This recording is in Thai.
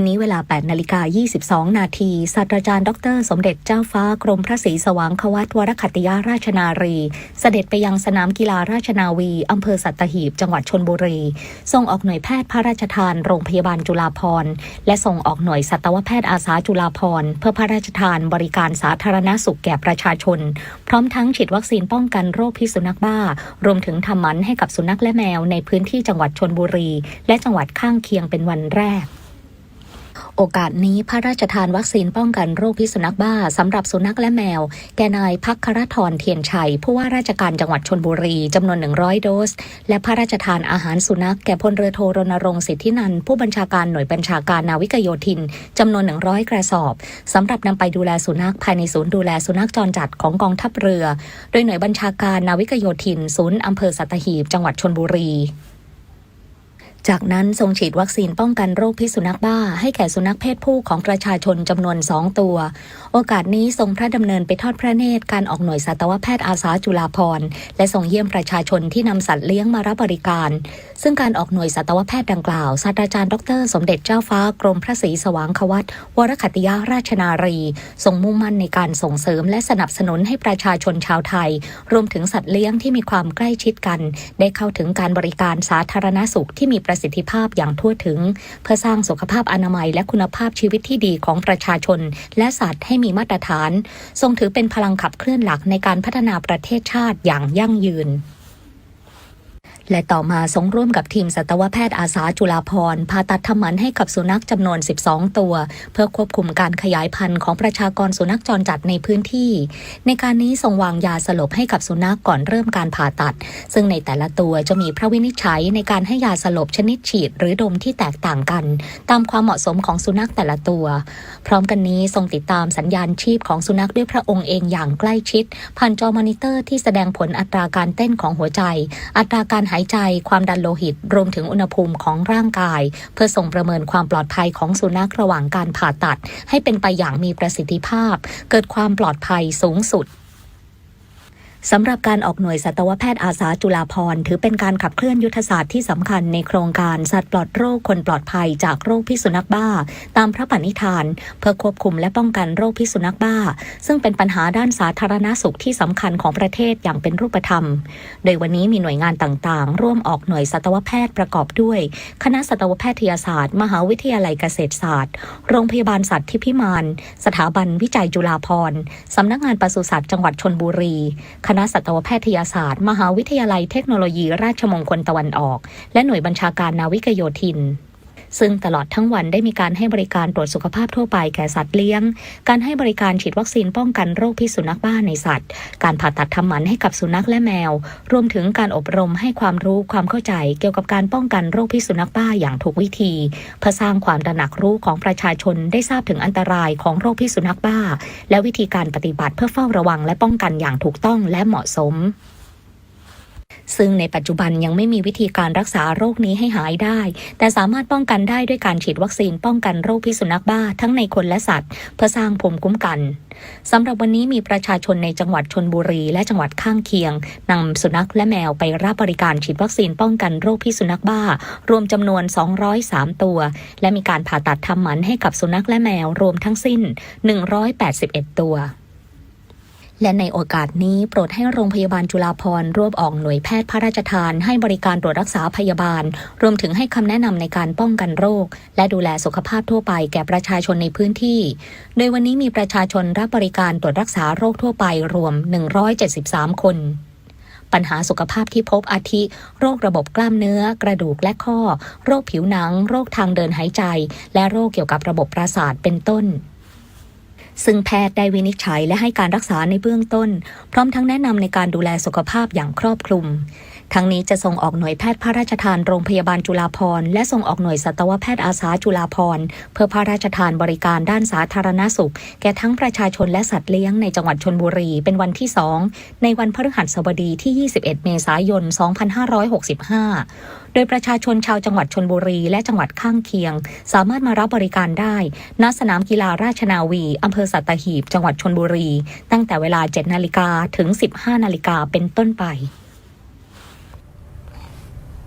วันนี้เวลา 8 นาฬิกา 22 นาทีศาสตราจารย์ ดร สมเด็จเจ้าฟ้ากรมพระศรีสว่างควัตวรคัตติยาราชนารี เสด็จไปยังสนามกีฬาราชนาวี อำเภอสัตหีบ จังหวัดชนบุรีส่งออกหน่วยแพทย์พระราชทานโรงพยาบาลจุฬาภรณ์ และส่งออกหน่วยสัตวแพทย์อาสาจุฬาภรณ์ เพื่อพระราชทานบริการสาธารณสุขแก่ประชาชน พร้อมทั้งฉีดวัคซีนป้องกันโรคพิษสุนัขบ้า รวมถึงทำหมันให้กับสุนัขและแมวในพื้นที่จังหวัดชนบุรี และจังหวัดข้างเคียงเป็นวันแรก โอกาสนี้พระราชทานวัคซีนป้องกันโรคพิษสุนัขบ้าสำหรับสุนัขและแมว แก่นายพักครทรเทียนชัย ผู้ว่าราชการจังหวัดชนบุรีจำนวน 100 โดส และพระราชทานอาหารสุนัข แก่พลเรือโทรณรงค์สิทธินันท์ผู้บัญชาการหน่วยบัญชาการนาวิกโยธินจำนวน 100 กระสอบสำหรับนำไปดูแลสุนัขภายในศูนย์ดูแลสุนัขจรจัดของกองทัพเรือ โดยหน่วยบัญชาการนาวิกโยธิน ศูนย์อำเภอสัตหีบจังหวัดชนบุรี จากนั้นทรงฉีดวัคซีนป้องกันโรคพิษสุนัขบ้า ให้แก่สุนัขเพศผู้ของประชาชนจำนวน2ตัว โอกาสนี้ทรงพระดำเนินไปทอดพระเนตรการออกหน่วยสัตวแพทย์อาสาจุฬาภรณ์และทรงเยี่ยมประชาชนที่นำสัตว์เลี้ยงมารับบริการ ซึ่งการออกหน่วยสัตวแพทย์ดังกล่าวศาสตราจารย์ดร สมเด็จเจ้าฟ้ากรมพระศรีสว่างควัตวรคัตติยาราชนารีทรงมุ่งมั่นในการส่งเสริมและสนับสนุนให้ประชาชนชาวไทย รวมถึงสัตว์เลี้ยงที่มีความใกล้ชิดกัน ได้เข้าถึงการบริการสาธารณสุขที่มีประสิทธิภาพอย่างทั่วถึง เพื่อสร้างสุขภาพอนามัยและคุณภาพชีวิตที่ดีของประชาชน และสัตว์ให้มีมาตรฐาน ทรงถือเป็นพลังขับเคลื่อนหลักในการพัฒนาประเทศชาติอย่างยั่งยืน และต่อมาทรงร่วมกับทีมสัตวแพทย์อาสาจุฬาภร์ผ่าตัดทำหมันให้กับสุนัขจำนวน 12 ตัว เพื่อควบคุมการขยายพันธุ์ของประชากรสุนัขจรจัดในพื้นที่ ในการนี้ทรงวางยาสลบให้กับสุนัขก่อนเริ่มการผ่าตัด ซึ่งในแต่ละตัวจะมีพระวินิจฉัยในการให้ยาสลบชนิดฉีดหรือดมที่แตกต่างกัน ตามความเหมาะสมของสุนัขแต่ละตัว พร้อมกันนี้ทรงติดตามสัญญาณชีพของสุนัขด้วยพระองค์เองอย่างใกล้ชิดผ่านจอมอนิเตอร์ที่แสดงผลอัตราการเต้นของหัวใจ อัตราการหายใจ ความดันโลหิต รวมถึงอุณหภูมิของร่างกาย เพื่อส่งประเมินความปลอดภัยของสุนัขระหว่างการผ่าตัด ให้เป็นไปอย่างมีประสิทธิภาพ เกิดความปลอดภัยสูงสุด สำหรับการออกหน่วยสัตวแพทย์อาสาจุฬาภร์ถือเป็นการขับเคลื่อนยุทธศาสตร์ที่สำคัญในโครงการสัตว์ปลอดโรคคนปลอดภัยจากโรคพิษสุนัขบ้า ตามพระปณิธาน เพื่อควบคุมและป้องกันโรคพิษสุนัขบ้า ซึ่งเป็นปัญหาด้านสาธารณสุขที่สำคัญของประเทศอย่างเป็นรูปธรรม โดยวันนี้มีหน่วยงานต่างๆ ร่วมออกหน่วยสัตวแพทย์ประกอบด้วย คณะสัตวแพทยศาสตร์ มหาวิทยาลัยเกษตรศาสตร์ โรงพยาบาลสัตว์ที่พิมานสถาบันวิจัยจุฬาภร์สำนักงานปศุสัตว์จังหวัดชนบุรีคณะสัตวแพทยศาสตร์ มหาวิทยาลัยเทคโนโลยีราชมงคลตะวันออก และหน่วยบัญชาการนาวิกโยธิน ซึ่งตลอดทั้งวันได้มีการให้บริการตรวจสุขภาพทั่วไปแก่สัตว์เลี้ยง การให้บริการฉีดวัคซีนป้องกันโรคพิษสุนัขบ้าในสัตว์ การผ่าตัดทำหมันให้กับสุนัขและแมว รวมถึงการอบรมให้ความรู้ความเข้าใจเกี่ยวกับการป้องกันโรคพิษสุนัขบ้าอย่างถูกวิธี เพื่อสร้างความตระหนักรู้ของประชาชนได้ทราบถึงอันตรายของโรคพิษสุนัขบ้า และวิธีการปฏิบัติเพื่อเฝ้าระวังและป้องกันอย่างถูกต้องและเหมาะสม ซึ่งในปัจจุบันยังไม่มีวิธีการรักษาโรคนี้ให้หายได้ แต่สามารถป้องกันได้ด้วยการฉีดวัคซีนป้องกันโรคพิษสุนัขบ้าทั้งในคนและสัตว์ เพื่อสร้างภูมิคุ้มกันสำหรับวันนี้มีประชาชนในจังหวัดชนบุรีและจังหวัดข้างเคียงนำสุนัขและแมวไปรับบริการฉีดวัคซีนป้องกันโรคพิษสุนัขบ้า รวมจำนวน 203 ตัว และมีการผ่าตัดทำหมันให้กับสุนัขและแมวรวมทั้งสิ้น 181 ตัว และในโอกาสนี้โปรดให้โรงพยาบาลจุฬาภรณ์รวบออกหน่วยแพทย์พระราชทาน ให้บริการตรวจรักษาพยาบาล รวมถึงให้คำแนะนำในการป้องกันโรค และดูแลสุขภาพทั่วไปแก่ประชาชนในพื้นที่ โดยวันนี้มีประชาชนรับบริการตรวจรักษาโรคทั่วไปรวม 173 คนปัญหาสุขภาพที่พบอาทิ โรคระบบกล้ามเนื้อ กระดูกและข้อ โรคผิวหนัง โรคทางเดินหายใจ และโรคเกี่ยวกับระบบประสาทเป็นต้น ซึ่งแพทย์ได้วินิจฉัยและให้การรักษาในเบื้องต้น พร้อมทั้งแนะนำในการดูแลสุขภาพอย่างครอบคลุม ทั้งนี้จะส่งออกหน่วยแพทย์พระราชทานโรงพยาบาลจุฬาภรณ์และส่งออกหน่วยสัตวแพทย์อาสาจุฬาภรณ์เพื่อพระราชทานบริการด้านสาธารณสุข แก่ทั้งประชาชนและสัตว์เลี้ยงในจังหวัดชนบุรี เป็นวันที่ 2 ในวันพฤหัสบดีที่ 21 เมษายน 2565โดยประชาชนชาวจังหวัดชนบุรี และจังหวัดข้างเคียง สามารถมารับบริการได้ ณ สนามกีฬาราชนาวี อำเภอสัตหีบ จังหวัดชนบุรี ตั้งแต่เวลา 7 นาฬิกาถึง 15 นาฬิกาเป็นต้นไป